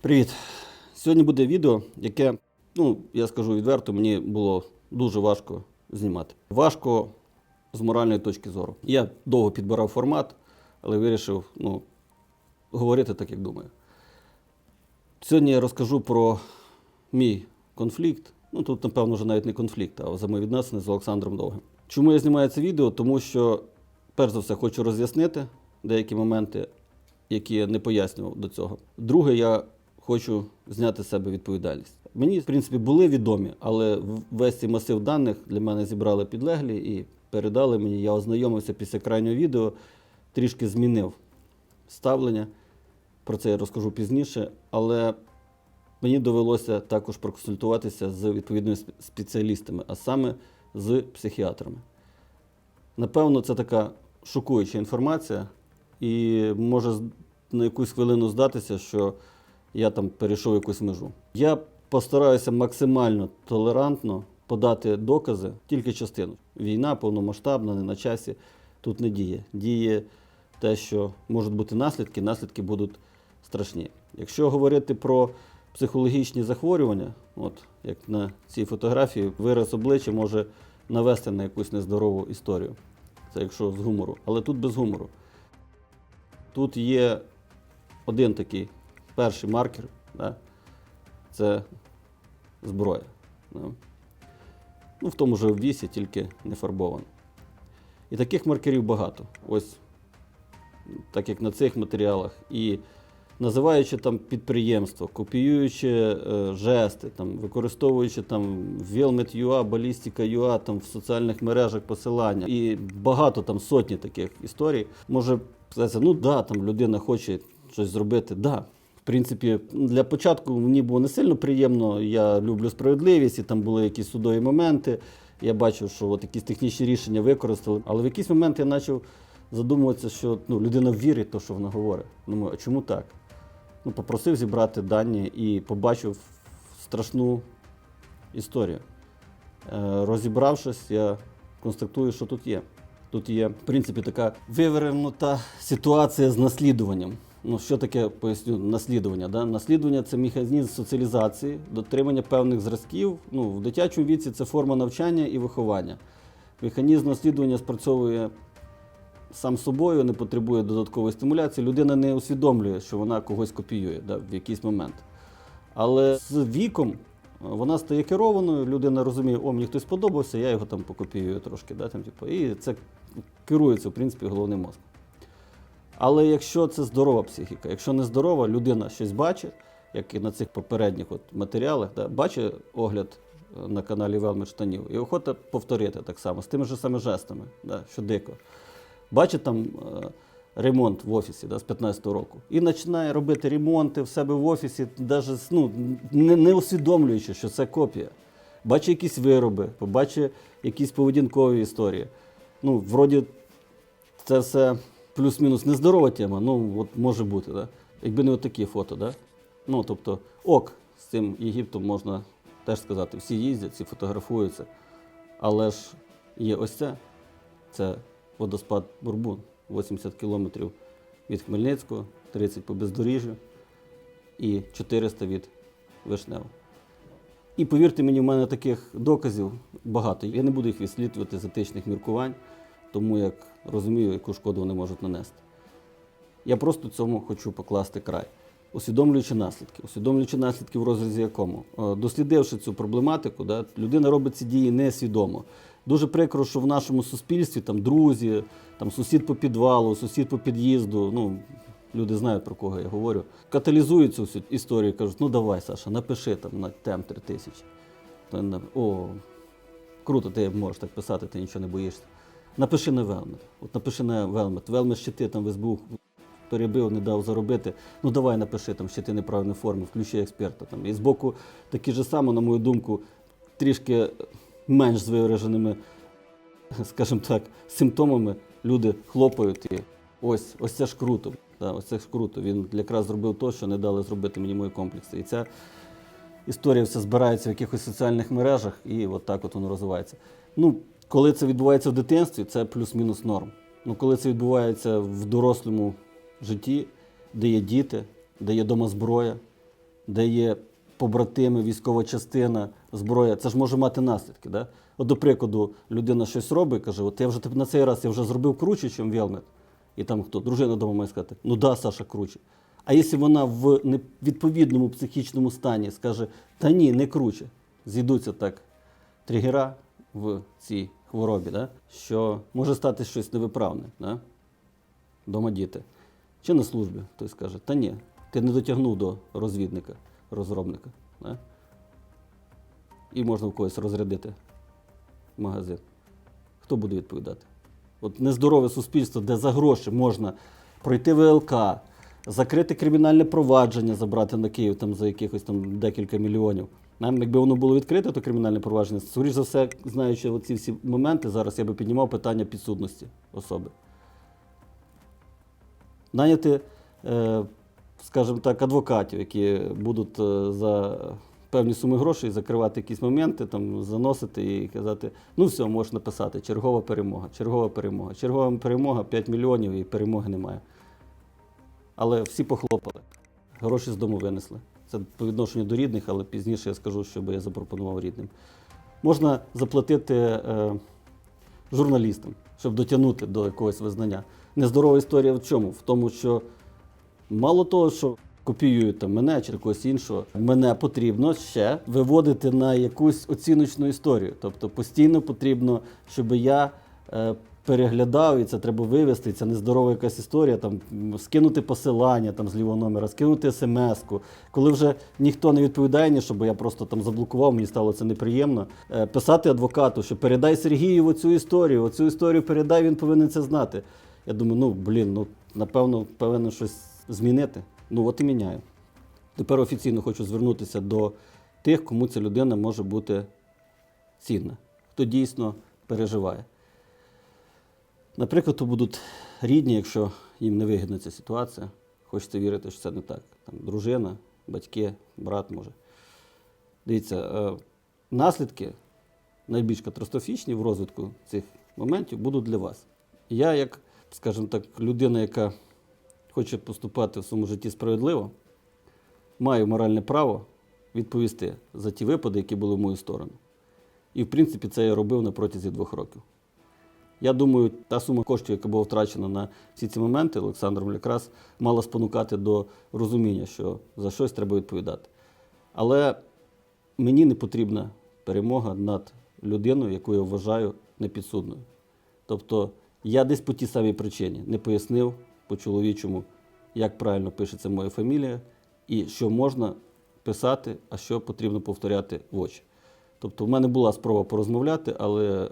Привіт! Сьогодні буде відео, яке, ну, я скажу відверто, мені було дуже важко знімати. Важко з моральної точки зору. Я довго підбирав формат, але вирішив ну, говорити так, як думаю. Сьогодні я розкажу про мій конфлікт. Ну, тут, напевно, вже навіть не конфлікт, а взаємовідносини з Олександром Довгим. Чому я знімаю це відео? Тому що, перш за все, хочу роз'яснити деякі моменти, які я не пояснював до цього. Друге, я хочу зняти з себе відповідальність. Мені, в принципі, були відомі, але весь цей масив даних для мене зібрали підлеглі і передали мені. Я ознайомився після крайнього відео, трішки змінив ставлення. Про це я розкажу пізніше, але мені довелося також проконсультуватися з відповідними спеціалістами, а саме з психіатрами. Напевно, це така шокуюча інформація, і може на якусь хвилину здатися, що я там перейшов якусь межу. Я постараюся максимально толерантно подати докази, тільки частину. Війна повномасштабна, не на часі. Тут не діє. Діє те, що можуть бути наслідки, наслідки будуть страшні. Якщо говорити про психологічні захворювання, от як на цій фотографії, вираз обличчя може навести на якусь нездорову історію. Це якщо з гумору. Але тут без гумору. Тут є один такий перший маркер, да? це зброя. Да? Ну, в тому ж обвісі, тільки не фарбовано. І таких маркерів багато. Ось так як на цих матеріалах. І називаючи там підприємство, копіюючи е, жести, там, використовуючи там Velmet.ua, Ballistica.ua, там в соціальних мережах посилання. І багато там сотні таких історій. Може ну да, там людина хоче щось зробити. Да. Принципі, для початку мені було не сильно приємно. Я люблю справедливість, і там були якісь судові моменти. Я бачив, що от якісь технічні рішення використали. Але в якийсь момент я почав задумуватися, що ну, людина вірить в те, що вона говорить. Думаю, а чому так? Ну, попросив зібрати дані і побачив страшну історію. Е, розібравшись, я констатую, що тут є. Тут є, в принципі, така вивернута ситуація з наслідуванням. Ну, що таке поясню наслідування? Да? Наслідування це механізм соціалізації, дотримання певних зразків. Ну, в дитячому віці це форма навчання і виховання. Механізм наслідування спрацьовує сам собою, не потребує додаткової стимуляції. Людина не усвідомлює, що вона когось копіює да, в якийсь момент. Але з віком е, вона стає керованою, людина розуміє, о, мені хтось сподобався, я його там покопіюю трошки. Да, там, типу, і це керується, в принципі, головним мозком. Але якщо це здорова психіка, якщо не здорова, людина щось бачить, як і на цих попередніх от матеріалах, да, бачить огляд е, на каналі штанів, і охота повторити так само, з тими ж самими жестами, да, що дико. Бачить там е, ремонт в офісі да, з 15-го року і починає робити ремонти в себе в офісі, навіть ну, не, не усвідомлюючи, що це копія. Бачить якісь вироби, побачить якісь поведінкові історії. Ну, вроді, це все плюс-мінус нездорова тема, ну от може бути, да? якби не отакі фото. Да? Ну, тобто, ок, з цим Єгиптом можна теж сказати, всі їздять, всі фотографуються. Але ж є ось це. Це водоспад Бурбун, 80 кілометрів від Хмельницького, 30 по бездоріжжю і 400 від Вишнева. І повірте мені, в мене таких доказів багато. Я не буду їх відслідувати з етичних міркувань, тому як розумію, яку шкоду вони можуть нанести. Я просто цьому хочу покласти край, усвідомлюючи наслідки, усвідомлюючи наслідки в розрізі якому. Е, Дослідивши цю проблематику, да, людина робить ці дії несвідомо. Дуже прикро, що в нашому суспільстві там друзі, там сусід по підвалу, сусід по під'їзду, ну люди знають про кого я говорю, каталізують цю всю історію, кажуть, ну давай, Саша, напиши там на тем 3000. То на- О, круто, ти можеш так писати, ти нічого не боїшся. Напиши на Велмет. От напиши на Велмет. Велмет щити там в СБУ перебив, не дав заробити. Ну давай напиши там щити неправильної форми, включи експерта. Там. І збоку такі ж само, на мою думку, трішки менш з вираженими, скажімо так, симптомами люди хлопають і ось, ось це ж круто. Да, ось це ж круто. Він якраз зробив те, що не дали зробити мені мої комплекси. І ця історія все збирається в якихось соціальних мережах, і от так от воно розвивається. Ну, коли це відбувається в дитинстві, це плюс-мінус норм. Ну, коли це відбувається в дорослому житті, де є діти, де є дома зброя, де є побратими, військова частина, зброя, це ж може мати наслідки. Да? От, до прикладу, людина щось робить, каже: от я вже на цей раз я вже зробив круче, ніж Велмет. І там хто? Дружина вдома має сказати, ну да, Саша, круче. А якщо вона в невідповідному психічному стані скаже, та ні, не круче, зійдуться так тригера в цій хворобі, да? що може стати щось невиправне. Да? Дома діти. Чи на службі хтось скаже, та ні, ти не дотягнув до розвідника, розробника. Да? І можна в когось розрядити магазин. Хто буде відповідати? От нездорове суспільство, де за гроші можна пройти ВЛК, закрити кримінальне провадження, забрати на Київ там за якихось там декілька мільйонів. Нам, якби воно було відкрите, то кримінальне провадження, скоріш за все, знаючи оці всі моменти, зараз я би піднімав питання підсудності особи. Наняти, е, скажімо так, адвокатів, які будуть е, за певні суми грошей закривати якісь моменти, там, заносити і казати, ну все, можеш написати, чергова перемога, чергова перемога, чергова перемога 5 мільйонів і перемоги немає. Але всі похлопали, гроші з дому винесли. Це по відношенню до рідних, але пізніше я скажу, що би я запропонував рідним. Можна заплатити е, журналістам, щоб дотягнути до якогось визнання. Нездорова історія в чому? В тому, що мало того, що копіюють там мене чи когось іншого, мене потрібно ще виводити на якусь оціночну історію. Тобто постійно потрібно, щоб я е, переглядав, і це треба вивести, це нездорова якась історія, там скинути посилання там, з лівого номера, скинути смс-ку. Коли вже ніхто не відповідає, ні, щоб я просто там заблокував, мені стало це неприємно. Е, писати адвокату, що передай Сергію оцю історію, оцю історію передай, він повинен це знати. Я думаю, ну блін, ну напевно, повинен щось змінити. Ну от і міняю. Тепер офіційно хочу звернутися до тих, кому ця людина може бути цінна, хто дійсно переживає. Наприклад, то будуть рідні, якщо їм не вигідна ця ситуація, хочеться вірити, що це не так. Там, дружина, батьки, брат може. Дивіться, е, наслідки найбільш катастрофічні в розвитку цих моментів будуть для вас. Я, як, скажімо так, людина, яка хоче поступати в своєму житті справедливо, маю моральне право відповісти за ті випади, які були в мою сторону. І, в принципі, це я робив на протязі двох років. Я думаю, та сума коштів, яка була втрачена на всі ці моменти, Олександром якраз мала спонукати до розуміння, що за щось треба відповідати. Але мені не потрібна перемога над людиною, яку я вважаю непідсудною. Тобто я десь по тій самій причині не пояснив по-чоловічому, як правильно пишеться моя фамілія, і що можна писати, а що потрібно повторяти в очі. Тобто, в мене була спроба порозмовляти, але е,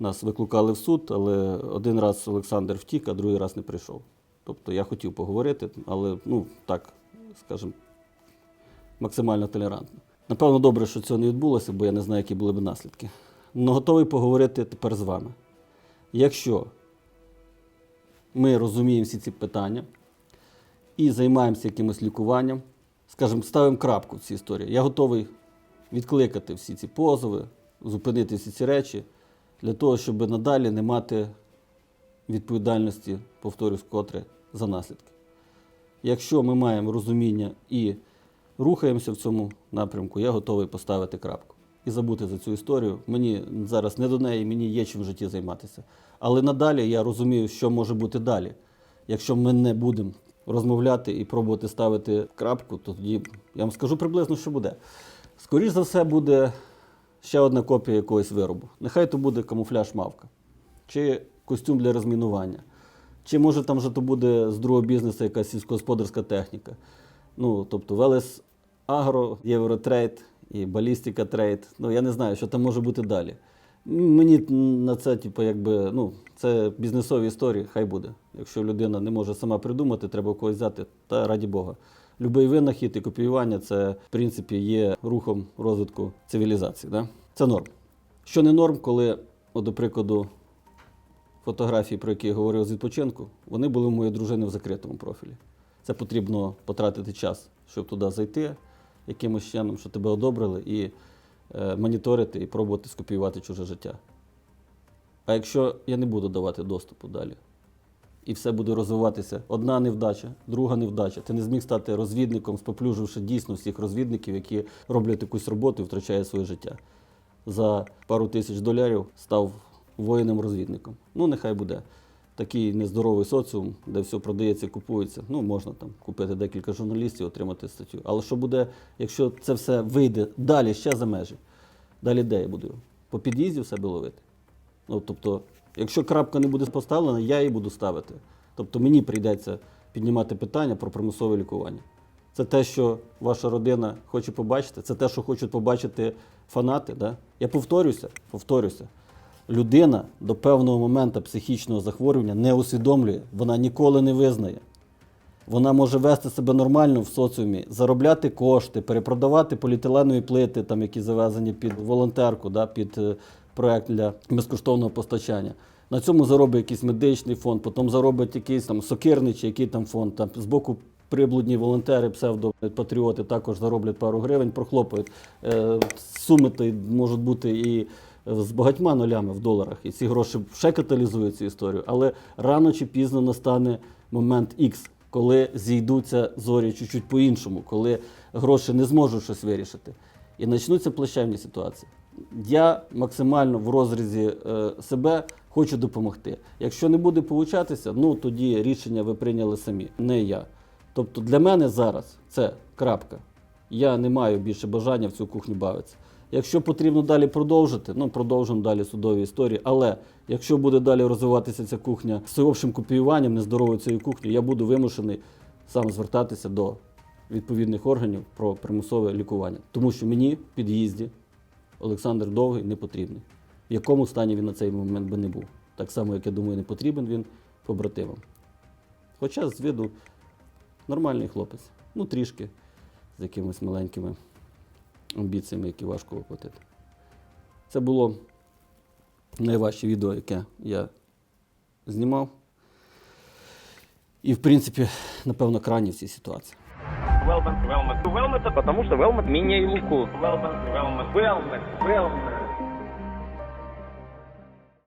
нас викликали в суд, але один раз Олександр втік, а другий раз не прийшов. Тобто я хотів поговорити, але ну так, скажімо, максимально толерантно. Напевно, добре, що цього не відбулося, бо я не знаю, які були б наслідки. Но готовий поговорити тепер з вами. Якщо ми розуміємо всі ці питання і займаємося якимось лікуванням, скажімо, ставимо крапку в цій історії. Я готовий відкликати всі ці позови, зупинити всі ці речі для того, щоб надалі не мати відповідальності, повторюсь вкотре, за наслідки. Якщо ми маємо розуміння і рухаємося в цьому напрямку, я готовий поставити крапку і забути за цю історію. Мені зараз не до неї, мені є чим в житті займатися. Але надалі я розумію, що може бути далі. Якщо ми не будемо розмовляти і пробувати ставити крапку, то тоді я вам скажу приблизно, що буде. Скоріше за все, буде ще одна копія якогось виробу. Нехай то буде камуфляж мавка, чи костюм для розмінування, чи може там вже то буде з другого бізнесу якась сільськогосподарська техніка. Ну, тобто Велес Агро, Євротрейд і Балістика Трейд. Ну, я не знаю, що там може бути далі. Мені на це, типу, якби, ну, це бізнесові історії, хай буде. Якщо людина не може сама придумати, треба когось взяти, та раді Бога. Любий винахід і копіювання це, в принципі, є рухом розвитку цивілізації. Да? Це норм. Що не норм, коли, от, до прикладу, фотографії, про які я говорив з відпочинку, вони були у моєї дружини в закритому профілі. Це потрібно потратити час, щоб туди зайти якимось чином, що тебе одобрили, і е, моніторити і пробувати скопіювати чуже життя. А якщо я не буду давати доступу далі, і все буде розвиватися. Одна невдача, друга невдача. Ти не зміг стати розвідником, споплюживши дійсно всіх розвідників, які роблять якусь роботу і втрачають своє життя. За пару тисяч доларів став воїном-розвідником. Ну, нехай буде. Такий нездоровий соціум, де все продається, купується. Ну, можна там купити декілька журналістів, отримати статтю. Але що буде, якщо це все вийде далі ще за межі? Далі де я буду? По під'їзді в себе ловити? Ну, тобто, якщо крапка не буде поставлена, я її буду ставити. Тобто мені прийдеться піднімати питання про примусове лікування. Це те, що ваша родина хоче побачити, це те, що хочуть побачити фанати. Да? Я повторюся, повторюся. Людина до певного моменту психічного захворювання не усвідомлює, вона ніколи не визнає. Вона може вести себе нормально в соціумі, заробляти кошти, перепродавати поліетиленові плити, там, які завезені під волонтерку, да, під е, проект для безкоштовного постачання. На цьому заробить якийсь медичний фонд, потім заробить якийсь там сокирний чи який там фонд. Там, з боку приблудні волонтери, псевдопатріоти також зароблять пару гривень, прохлопають. Е, суми можуть бути і з багатьма нулями в доларах, і ці гроші ще каталізують цю історію. Але рано чи пізно настане момент X, коли зійдуться зорі чуть-чуть по-іншому, коли гроші не зможуть щось вирішити. І почнуться плачевні ситуації. Я максимально в розрізі е, себе хочу допомогти. Якщо не буде получатися, ну тоді рішення ви прийняли самі, не я. Тобто для мене зараз це крапка. Я не маю більше бажання в цю кухню бавитися. Якщо потрібно далі продовжити, ну продовжимо далі судові історії. Але якщо буде далі розвиватися ця кухня з всеобщим копіюванням нездоровою цією кухнею, я буду вимушений сам звертатися до відповідних органів про примусове лікування. Тому що мені в під'їзді Олександр Довгий не потрібний. В якому стані він на цей момент би не був. Так само, як я думаю, не потрібен він побратимам. Хоча з виду нормальний хлопець. Ну, трішки з якимись маленькими амбіціями, які важко воплотити. Це було найважче відео, яке я знімав. І, в принципі, напевно, крайній в цій ситуації. Велмет, Велмет. Велмет, потому что Велмет менее луку. Велмет, Велмет, Велмет, Велмет.